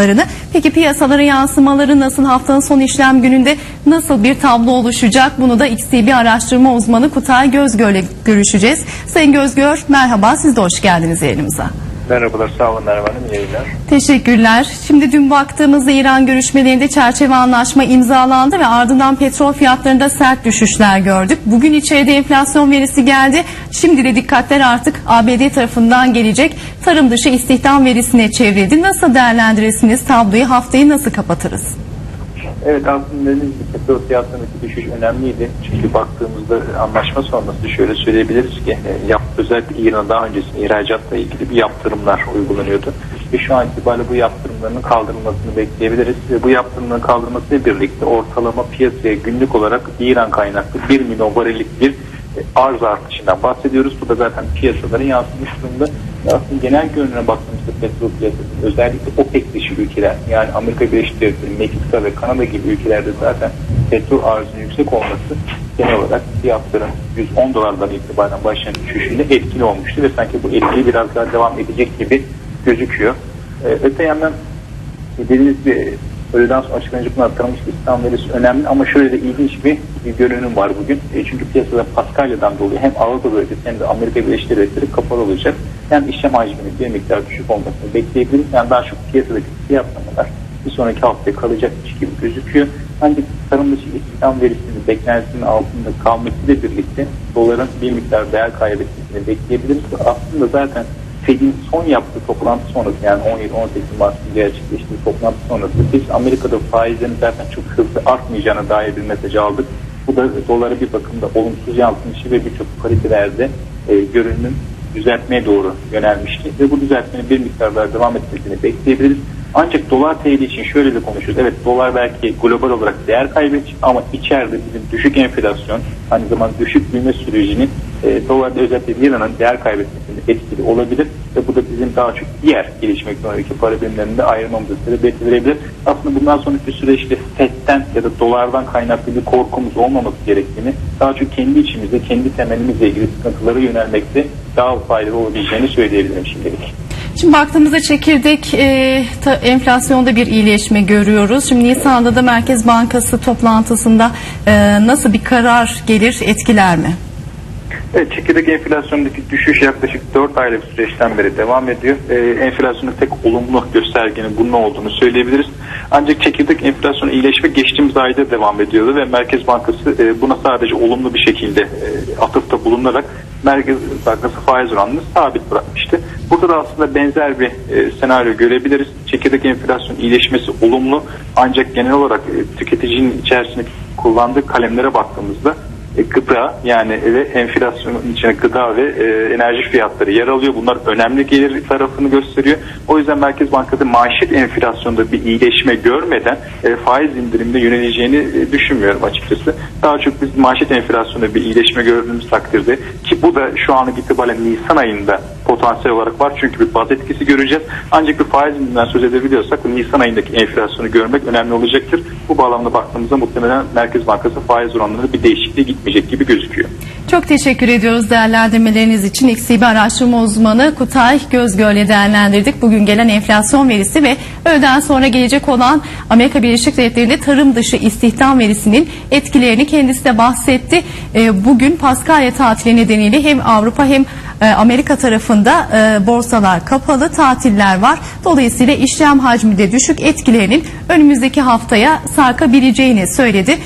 rakamlarını. Peki piyasalara yansımaları nasıl? Haftanın son işlem gününde nasıl bir tablo oluşacak? Bunu da XTB araştırma uzmanı Kutay Gözgör'le görüşeceğiz. Sayın Gözgör merhaba siz de hoş geldiniz yayınımıza. Merhabalar, sağ olun Merve Hanım, yayınlar. Teşekkürler. Şimdi dün baktığımızda İran görüşmelerinde çerçeve anlaşma imzalandı ve ardından petrol fiyatlarında sert düşüşler gördük. Bugün içeride enflasyon verisi geldi. Şimdi de dikkatler artık ABD tarafından gelecek tarım dışı istihdam verisine çevrildi. Nasıl değerlendirirsiniz tabloyu? Haftayı nasıl kapatırız? Evet aslında dediğiniz gibi petrol fiyatlarındaki düşüş önemliydi. Çünkü baktığımızda anlaşma sonrası şöyle söyleyebiliriz ki e, yap, özellikle İran daha öncesinde ihracatla ilgili bir yaptırımlar uygulanıyordu. Ve şu an itibariyle bu yaptırımların kaldırılmasını bekleyebiliriz. Ve bu yaptırımların kaldırılmasıyla birlikte ortalama piyasaya günlük olarak İran kaynaklı 1 milyon varillik bir arz artışından bahsediyoruz. Bu da zaten piyasalara yansımış durumda. Aslında genel görünüme baktığımızda petrol piyasası özellikle OPEC dışı ülkeler yani Amerika Birleşik Devletleri, Meksika ve Kanada gibi ülkelerde zaten petrol arzının yüksek olması genel olarak fiyatların 110 dolardan itibaren başlayan düşüşünde etkili olmuştu ve sanki bu etki biraz daha devam edecek gibi gözüküyor. Ee, öte yandan dediğiniz gibi öğleden sonra açıklanacak bunlar tanınmış istihdam verisi önemli ama şöyle de ilginç bir, bir görünüm var bugün. E, çünkü piyasada Paskalya'dan dolayı hem Avrupa bölgesi hem de Amerika Birleşik Devletleri kapalı olacak. Yani işlem hacminin bir miktar düşük olmasını bekleyebiliriz. Yani daha çok piyasadaki fiyatlamalar bir sonraki haftaya kalacakmış gibi gözüküyor. Ancak tarım dışı istihdam verisinin beklentisinin altında kalmasıyla birlikte doların bir miktar değer kaybetmesini bekleyebiliriz. Aslında zaten Fed'in son yaptığı toplantı sonrası yani 17-18 Mart'ta gerçekleştiği toplantı sonrası biz Amerika'da faizlerin zaten çok hızlı artmayacağına dair bir mesaj aldık. Bu da dolara bir bakımda olumsuz yansımışı ve birçok paritelerde e, görünüm düzeltmeye doğru yönelmişti ve bu düzeltmenin bir miktar daha devam etmesini bekleyebiliriz. Ancak dolar TL için şöyle de konuşuyoruz. Evet dolar belki global olarak değer kaybedecek ama içeride bizim düşük enflasyon aynı zamanda düşük büyüme sürecinin e, dolarda özellikle liranın değer kaybetmesinde etkili olabilir ve bu da bizim daha çok diğer gelişmekte olan ülke para birimlerinde ayırmamıza sebebiyet verebilir. Aslında bundan sonraki süreçte FED'den ya da dolardan kaynaklı bir korkumuz olmaması gerektiğini daha çok kendi içimizde, kendi temelimizle ilgili sıkıntılara yönelmekte daha faydalı olabileceğini söyleyebilirim şimdilik. Şimdi baktığımızda çekirdek e, ta- enflasyonda bir iyileşme görüyoruz. Şimdi Nisan'da da Merkez Bankası toplantısında e, nasıl bir karar gelir etkiler mi? Evet, çekirdek enflasyondaki düşüş yaklaşık 4 aylık süreçten beri devam ediyor. Ee, enflasyonun tek olumlu göstergenin bunun olduğunu söyleyebiliriz. Ancak çekirdek enflasyonu iyileşme geçtiğimiz ayda devam ediyordu ve Merkez Bankası e, buna sadece olumlu bir şekilde e, atıfta bulunarak Merkez Bankası faiz oranını sabit bırakmıştı. Burada da aslında benzer bir e, senaryo görebiliriz. Çekirdek enflasyon iyileşmesi olumlu ancak genel olarak e, tüketicinin içerisinde kullandığı kalemlere baktığımızda gıda yani ve enflasyonun içine gıda ve e, enerji fiyatları yer alıyor. Bunlar önemli gelir tarafını gösteriyor. O yüzden Merkez Bankası maaşet enflasyonda bir iyileşme görmeden e, faiz indirimine yöneleceğini e, düşünmüyorum açıkçası. Daha çok biz maaşet enflasyonda bir iyileşme gördüğümüz takdirde ki bu da şu anlık itibariyle Nisan ayında potansiyel olarak var çünkü bir baz etkisi göreceğiz. Ancak bir faiz indiriminden söz edebiliyorsak Nisan ayındaki enflasyonu görmek önemli olacaktır. Bu bağlamda baktığımızda muhtemelen Merkez Bankası faiz oranları bir değişikliğe gitmeyecek gibi gözüküyor. Çok teşekkür ediyoruz değerlendirmeleriniz için. XİB araştırma uzmanı Kutay Gözgöl'le değerlendirdik. Bugün gelen enflasyon verisi ve öğleden sonra gelecek olan Amerika Birleşik Devletleri'nde tarım dışı istihdam verisinin etkilerini kendisi de bahsetti. Ee, Bugün Paskalya tatili nedeniyle hem Avrupa hem e, Amerika tarafında e, borsalar kapalı, tatiller var. Dolayısıyla işlem hacmi de düşük etkilerinin önümüzdeki haftaya sarkabileceğini söyledi.